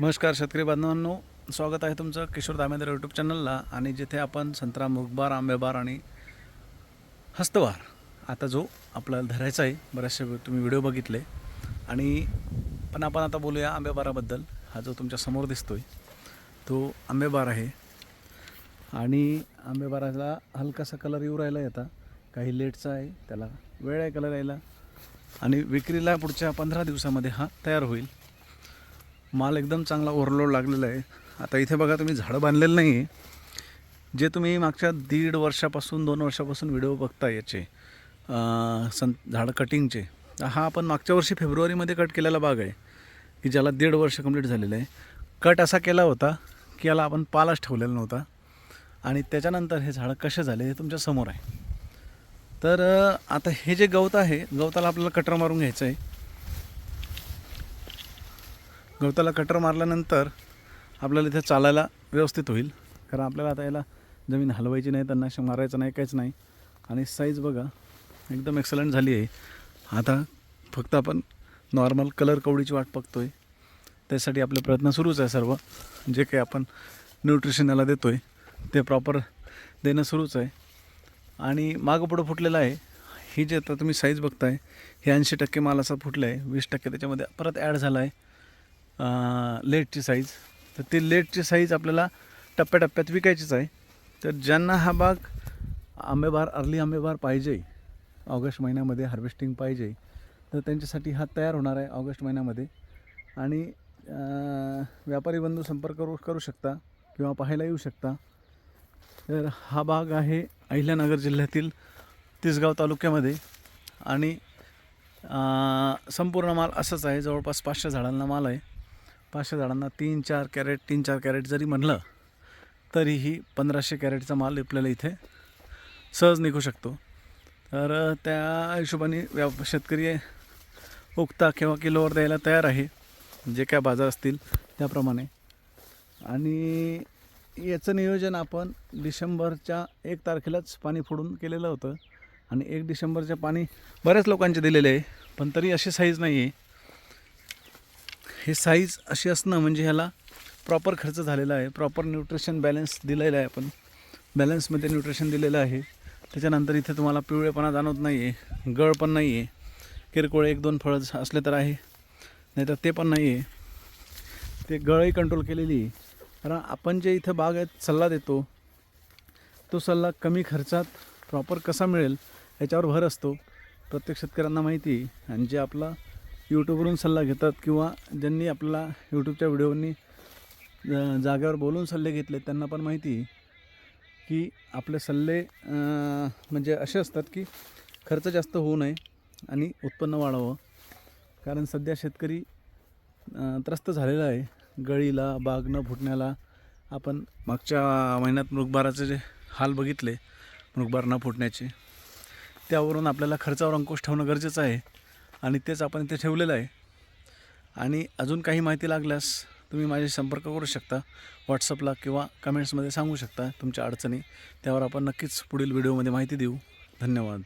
नमस्कार शेतकरी बांधवांनो. स्वागत आहे तुमचं किशोर दामेंद्र यूट्यूब चॅनलला आणि जिथे आपण संत्रा मुगबार आंबेबार आणि हस्तवार आता जो आपल्याला धरायचा आहे बरेचसे तुम्ही व्हिडिओ बघितले. आणि पण आपण आता बोलूया आंबेबाराबद्दल. हा जो तुमच्यासमोर आहे तो आंबेबार आहे. आणि आंबेबाराला हलकासा कलर येऊ राहिला आता. काही लेटचा आहे त्याला वेळ आहे कलर यायला. आणि विक्रीला पुढच्या पंधरा दिवसामध्ये हा तयार होईल. माल एकदम चांगला ओव्हरलोड लागलेला आहे. आता इथे बघा तुम्ही झाडं बांधलेलं नाही आहे जे तुम्ही मागच्या दीड वर्षापासून दोन वर्षापासून व्हिडिओ बघता याचे सं झाडं कटिंगचे हा आपण मागच्या वर्षी फेब्रुवारीमध्ये कट केलेला बाग आहे की ज्याला दीड वर्ष कंप्लीट झालेलं आहे. कट असा केला होता की याला आपण पालाच ठेवलेला नव्हता. आणि त्याच्यानंतर हे झाडं कसे झाले हे तुमच्यासमोर आहे. तर आता हे जे गवत आहे गवताला आपल्याला कटर मारून घ्यायचं आहे गवताला कटर मारल्यानंतर आपल्याला इथे चालायला व्यवस्थित होईल. कारण आपल्याला आता याला जमीन हलवायची नाही तणनाशक मारायचं नाही काहीच नाही. आणि साईज बघा एकदम एक्सलंट झाली आहे. आता फक्त आपण नॉर्मल कलर कवडीची वाट बघतो आहे त्यासाठी आपले प्रयत्न सुरूच आहे सर्व. जे काही आपण न्यूट्रिशन याला देतो आहे ते प्रॉपर देणं सुरूच आहे. आणि मागं पुढं फुटलेलं आहे. ही जे आता तुम्ही साईज बघताय हे ऐंशी टक्के माल असा फुटलं आहे वीस टक्के त्याच्यामध्ये परत ॲड झाला आहे लेटची साईज तर ती लेटची साईज आपल्याला टप्प्याटप्प्यात विकायचीच आहे. तर ज्यांना हा बाग आंबेबार अर्ली आंबेबार पाहिजे ऑगस्ट महिन्यामध्ये हार्वेस्टिंग पाहिजे तर त्यांच्यासाठी हा तयार होणार आहे ऑगस्ट महिन्यामध्ये. आणि व्यापारी बंधू संपर्क करू करू शकता किंवा पाहायला येऊ शकता. तर हा बाग आहे अहिल्यानगर जिल्ह्यातील तिसगाव तालुक्यामध्ये. आणि संपूर्ण माल असंच आहे जवळपास पाचशे झाडांना माल आहे. पाचशे झाडांना तीन चार कॅरेट तीन चार कॅरेट जरी म्हणलं तरीही पंधराशे कॅरेटचा माल आपल्याला इथे. सहज निघू शकतो. तर त्या हिशोबाने व्या शेतकरी उगता किंवा किलोवर द्यायला तयार आहे. जे काय बाजार असतील त्याप्रमाणे. आणि याचं नियोजन आपण डिसेंबरच्या एक तारखेलाच पाणी फोडून केलेलं होतं. आणि एक डिसेंबरचे पाणी बऱ्याच लोकांचे दिलेले आहे. पण तरी अशी साईज नाही आहे. हे साईज अशी असणं म्हणजे ह्याला प्रॉपर खर्च झालेला आहे. प्रॉपर न्यूट्रिशन बॅलन्स दिलेलं आहे आपण. बॅलन्समध्ये न्यूट्रिशन दिलेलं आहे. त्याच्यानंतर इथे तुम्हाला पिवळेपणा जाणवत नाही आहे गळ पण नाही आहे किरकोळ एक दोन फळं असले तर आहे. नाहीतर ते पण नाही आहे ते गळही कंट्रोल केलेली आहे. कारण आपण जे इथं बाग आहेत सल्ला देतो तो सल्ला कमी खर्चात प्रॉपर कसा मिळेल याच्यावर भर असतो. प्रत्येक शेतकऱ्यांना माहिती आहे. आणि जे आपला यूट्यूबवरून सल्ला घेतात किंवा ज्यांनी आपल्याला यूट्यूबच्या व्हिडिओनी अं, जागेवर बोलून सल्ले घेतले त्यांना पण माहिती की आपले सल्ले म्हणजे असे असतात की खर्च जास्त होऊ नये आणि उत्पन्न वाढावं. कारण सध्या शेतकरी त्रस्त झालेला आहे. गळीला बाग न फुटण्याला. आपण मागच्या महिन्यात मृगबाराचे जे हाल बघितले मृगबार न फुटण्याचे. त्यावरून आपल्याला खर्चावर अंकुश ठेवणं गरजेचं आहे. आणि तेच आपण इथे ठेवलेलं आहे. आणि अजून काही माहिती लागल्यास तुम्ही माझ्याशी संपर्क करू शकता. व्हॉट्सअपला किंवा कमेंट्समध्ये सांगू शकता तुमच्या अडचणी. त्यावर आपण नक्कीच पुढील व्हिडिओमध्ये माहिती देऊ. धन्यवाद.